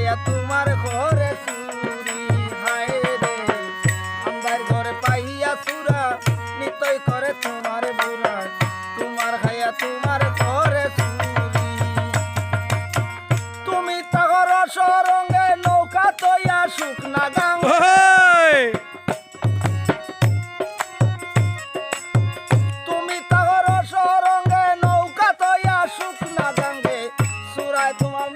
তোমার খাইয়া তোমার ঘরে চুরি হায় রে। আমার ঘরে পাহিয়া চূড়া নিতই করে তোমার বুড়ায় তোমার খাইয়া তোমার ঘরে চুরি। তুমি সরঙ্গে নৌকা তৈয়া শুকনা তোমার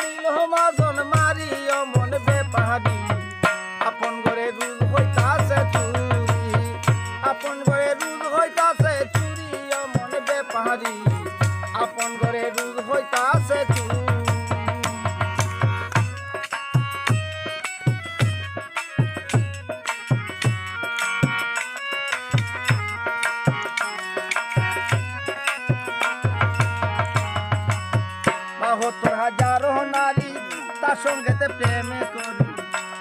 বাহাত্তর হাজারো নারী তার সঙ্গেতে প্রেমে করি।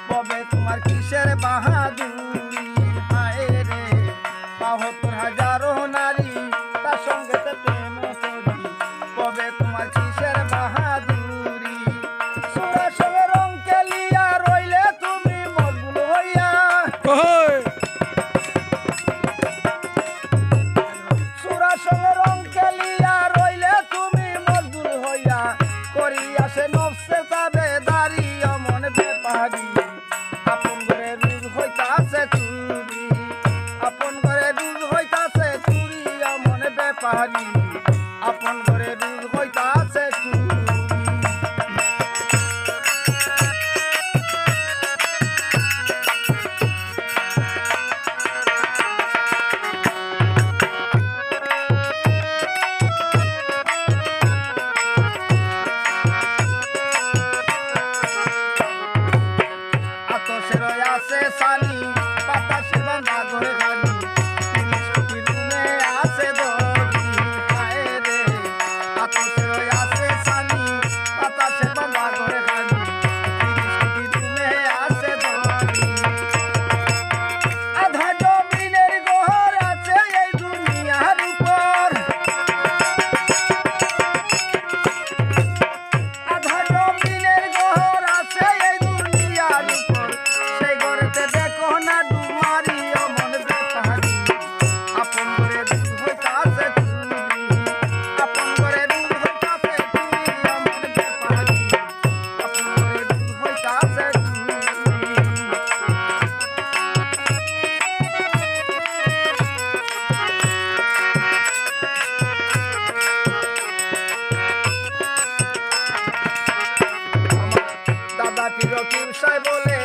কবে তোমার কিসের বাহাদুরি? সানি বাতাসে বাঁধা ঘরে গাড়ি তিরিশ আছে দড়ি হায় রে আতসের রকিম সাই বলে